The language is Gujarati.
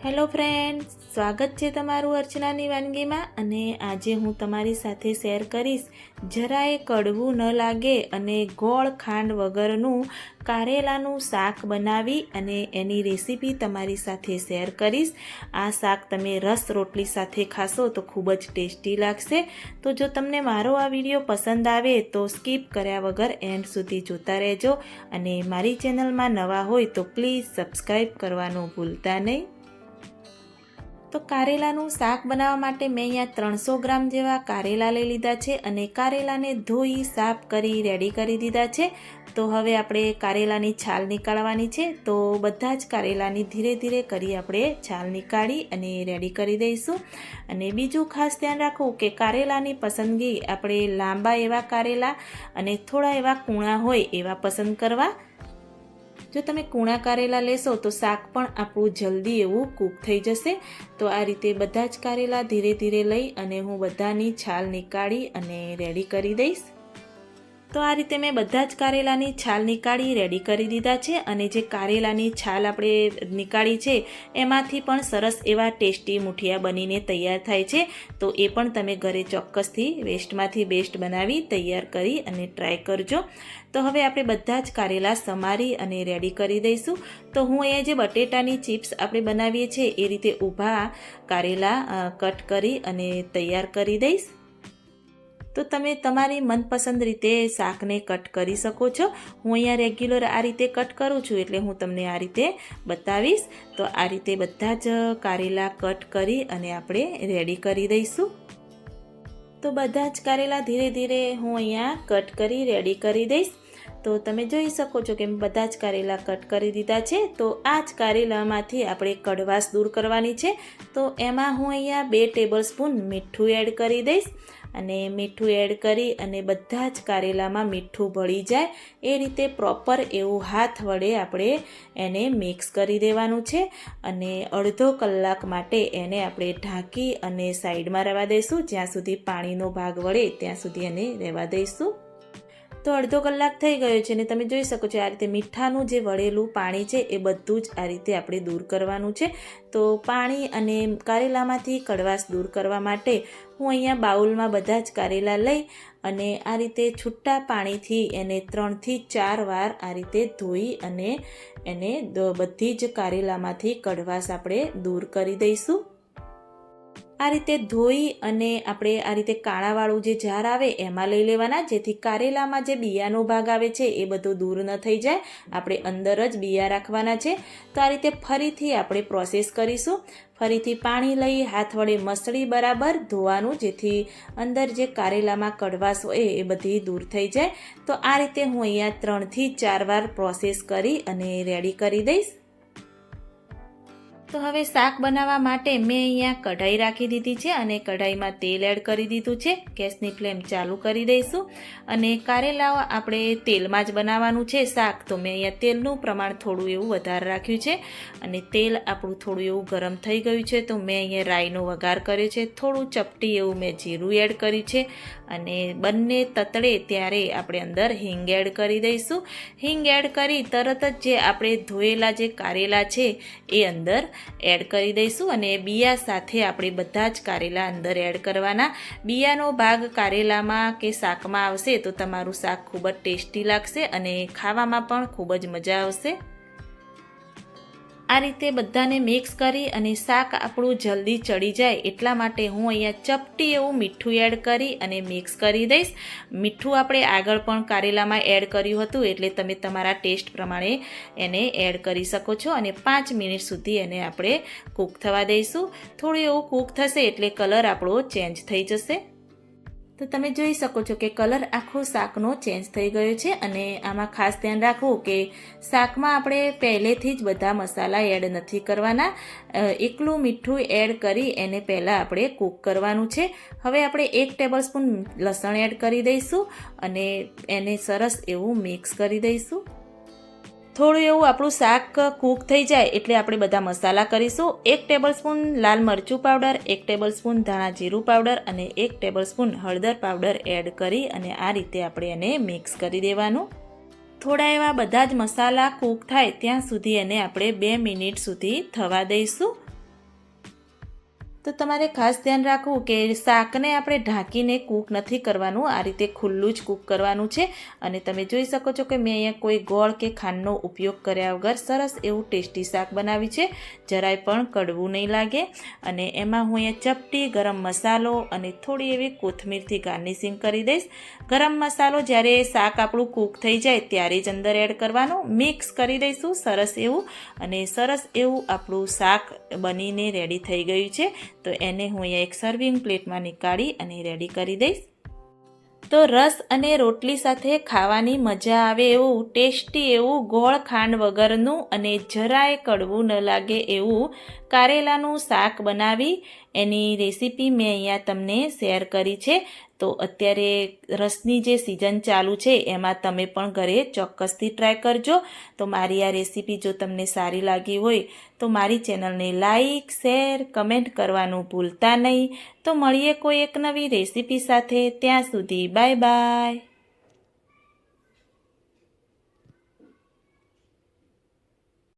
હેલો ફ્રેન્ડ સ્વાગત છે તમારું અર્ચનાની વાનગીમાં અને આજે હું તમારી સાથે શેર કરીશ જરાય કડવું ન લાગે અને ગોળ ખાંડ વગરનું કારેલાનું શાક બનાવી અને એની રેસીપી તમારી સાથે શેર કરીશ. આ શાક તમે રસ રોટલી સાથે ખાશો તો ખૂબ જ ટેસ્ટી લાગશે. તો જો તમને મારો આ વીડિયો પસંદ આવે તો સ્કીપ કર્યા વગર એન્ડ સુધી જોતા રહેજો અને મારી ચેનલમાં નવા હોય તો પ્લીઝ સબસ્ક્રાઈબ કરવાનું ભૂલતા નહીં. તો કારેલાનું શાક બનાવવા માટે મેં અહીંયા ત્રણસો ગ્રામ જેવા કારેલા લઈ લીધા છે અને કારેલાને ધોઈ, સાફ કરી રેડી કરી દીધા છે. તો હવે આપણે કારેલાની છાલ નીકાળવાની છે. તો બધા જ કારેલાની ધીરે ધીરે કરી આપણે છાલ નીકાળી અને રેડી કરી દઈશું. અને બીજું ખાસ ધ્યાન રાખવું કે કારેલાની પસંદગી આપણે લાંબા એવા કારેલા અને થોડા એવા કૂણા હોય એવા પસંદ કરવા જો તમે કૂણા કારેલા લેશો તો શાક પણ આપણું જલ્દી એવું કૂક થઈ જશે. તો આ રીતે બધા જ કારેલા ધીરે ધીરે લઈ અને હું બધાની છાલ નીકાળી અને રેડી કરી દઈશ. તો આ રીતે મેં બધા જ કારેલાની છાલ નીકાળી રેડી કરી દીધા છે અને જે કારેલાની છાલ આપણે નીકાળી છે, એમાંથી પણ સરસ એવા ટેસ્ટી મુઠિયા બનીને તૈયાર થાય છે. તો એ પણ તમે ઘરે ચોક્કસથી વેસ્ટમાંથી બેસ્ટ બનાવી, તૈયાર કરી અને ટ્રાય કરજો. તો હવે આપણે બધા જ કારેલા સમારી અને રેડી કરી દઈશું. તો હું અહીંયા જે બટેટાની ચિપ્સ આપણે બનાવીએ છીએ, એ રીતે ઊભા કારેલા કટ કરી અને તૈયાર કરી દઈશ. તો તમે તમારી મનપસંદ રીતે શાકને કટ કરી શકો છો. હું અહીંયા રેગ્યુલર આ રીતે કટ કરું છું એટલે હું તમને આ રીતે બતાવીશ. તો આ રીતે બધા જ કારેલા કટ કરી અને આપણે રેડી કરી દઈશું. તો બધા જ કારેલા ધીરે ધીરે હું અહીંયા કટ કરી રેડી કરી દઈશ. તો તમે જોઈ શકો છો કે બધા જ કારેલા કટ કરી દીધા છે. તો આ જ કારેલામાંથી આપણે કડવાશ દૂર કરવાની છે. તો એમાં હું અહીંયા બે ટેબલ સ્પૂન મીઠું એડ કરી દઈશ. અને મીઠું એડ કરી અને બધા જ કારેલામાં મીઠું ભળી જાય. એ રીતે પ્રોપર એવું હાથ વડે આપણે એને મિક્સ કરી દેવાનું છે અને અડધો કલાક માટે એને આપણે ઢાંકી અને સાઈડમાં રહેવા દઈશું. જ્યાં સુધી પાણીનો ભાગ વળે ત્યાં સુધી એને રહેવા દઈશું. તો અડધો કલાક થઈ ગયો છે અને તમે જોઈ શકો છો આ રીતે મીઠાનું જે વળેલું પાણી છે એ બધું જ આ રીતે આપણે દૂર કરવાનું છે. તો પાણી અને કારેલામાંથી કડવાશ દૂર કરવા માટે હું અહીંયા બાઉલમાં બધા જ કારેલા લઈ અને આ રીતે છૂટા પાણીથી એને ત્રણથી ચાર વાર આ રીતે ધોઈ અને એને બધી જ કારેલામાંથી કડવાશ આપણે દૂર કરી દઈશું. આ રીતે ધોઈ અને આપણે આ રીતે કાળાવાળું જે જાર આવે એમાં લઈ લેવાના, જેથી કારેલામાં જે બિયાનો ભાગ આવે છે એ બધો દૂર ન થઈ જાય. આપણે અંદર જ બિયા રાખવાના છે. તો આ રીતે ફરીથી આપણે પ્રોસેસ કરીશું. ફરીથી પાણી લઈ, હાથ વડે મસળી બરાબર ધોવાનું, જેથી અંદર જે કારેલામાં કડવાશ હોય એ બધી દૂર થઈ જાય. તો આ રીતે હું અહીંયા ત્રણથી ચાર વાર પ્રોસેસ કરી અને રેડી કરી દઈશ. તો હવે શાક બનાવવા માટે મેં અહીંયા કઢાઈ રાખી દીધી છે અને કઢાઈમાં તેલ એડ કરી દીધું છે. ગેસની ફ્લેમ ચાલુ કરી દઈશું અને કારેલા આપણે તેલમાં જ બનાવવાનું છે શાક. તો મેં અહીંયા તેલનું પ્રમાણ થોડું એવું વધારે રાખ્યું છે અને તેલ આપણું થોડું એવું ગરમ થઈ ગયું છે. તો મેં અહીંયા રાઈનો વઘાર કર્યો છે. થોડું ચપટી એવું મેં જીરું એડ કર્યું છે અને બંને તતડે ત્યારે આપણે અંદર હિંગ એડ કરી દઈશું. હિંગ એડ કરી તરત જ જે આપણે ધોયેલા જે કારેલા છે એ અંદર એડ કરી દઈશું અને બિયા સાથે આપણે બધા જ કારેલા અંદર એડ કરવાના. બિયાનો ભાગ કારેલામાં કે શાકમાં આવશે તો તમારું શાક ખૂબ જ ટેસ્ટી લાગશે અને ખાવામાં પણ ખૂબ જ મજા આવશે. આ રીતે બધાને મિક્સ કરી અને શાક આપણું જલ્દી ચડી જાય એટલા માટે હું અહીંયા ચપટી એવું મીઠું એડ કરી અને મિક્સ કરી દઈશ. મીઠું આપણે આગળ પણ કારેલામાં એડ કર્યું હતું એટલે તમે તમારા ટેસ્ટ પ્રમાણે એને એડ કરી શકો છો અને પાંચ મિનિટ સુધી એને આપણે કૂક થવા દઈશું. થોડું એવું કૂક થશે એટલે કલર આપણો ચેન્જ થઈ જશે. તો તમે જોઈ શકો છો કે કલર આખો શાકનો ચેન્જ થઈ ગયો છે અને આમાં ખાસ ધ્યાન રાખવું કે શાકમાં આપણે પહેલેથી જ બધા મસાલા એડ નથી કરવાના. એકલું મીઠું એડ કરી એને પહેલાં આપણે કૂક કરવાનું છે. હવે આપણે એક ટેબલ સ્પૂન લસણ એડ કરી દઈશું અને એને સરસ એવું મિક્સ કરી દઈશું. થોડું એવું આપણું શાક કૂક થઈ જાય એટલે આપણે બધા મસાલા કરીશું. એક ટેબલ સ્પૂન લાલ મરચું પાવડર, એક ટેબલ સ્પૂન ધાણા જીરું પાવડર અને એક ટેબલ સ્પૂન હળદર પાવડર એડ કરી અને આ રીતે આપણે એને મિક્સ કરી દેવાનું. થોડા એવા બધા જ મસાલા કૂક થાય ત્યાં સુધી એને આપણે બે મિનિટ સુધી થવા દઈશું. તો તમારે ખાસ ધ્યાન રાખવું કે શાકને આપણે ઢાંકીને કૂક નથી કરવાનું. આ રીતે ખુલ્લું જ કૂક કરવાનું છે. અને તમે જોઈ શકો છો કે મેં અહીંયા કોઈ ગોળ કે ખાંડનો ઉપયોગ કર્યા વગર સરસ એવું ટેસ્ટી શાક બનાવ્યું છે. જરાય પણ કડવું નહીં લાગે. અને એમાં હું અહીંયા ચપટી, ગરમ મસાલો અને થોડી એવી કોથમીરથી ગાર્નિશિંગ કરી દઈશ. ગરમ મસાલો જ્યારે શાક આપણું કૂક થઈ જાય ત્યારે જ અંદર એડ કરવાનો. મિક્સ કરી દઈશું સરસ એવું. અને સરસ એવું આપણું શાક બનીને રેડી થઈ ગયું છે. તો એને હું અહીંયા એક સર્વિંગ પ્લેટમાં નીકાળી અને રેડી કરી દઈશ. તો રસ અને રોટલી સાથે ખાવાની મજા આવે એવું, ટેસ્ટી એવું ગોળ ખાંડ વગરનું અને જરાય કડવું ન લાગે એવું કારેલાનું શાક બનાવી એની રેસીપી મેં અહીંયા તમને શેર કરી છે. તો અત્યારે રસની જે સિઝન ચાલુ છે, એમાં તમે પણ ઘરે ચોક્કસથી ટ્રાય કરજો. તો મારી આ રેસીપી જો તમને સારી લાગી હોય, તો મારી ચેનલને લાઈક, શેર, કમેન્ટ કરવાનું ભૂલતા નહીં. તો મળીએ કોઈ એક નવી રેસીપી સાથે. ત્યાં સુધી બાય બાય.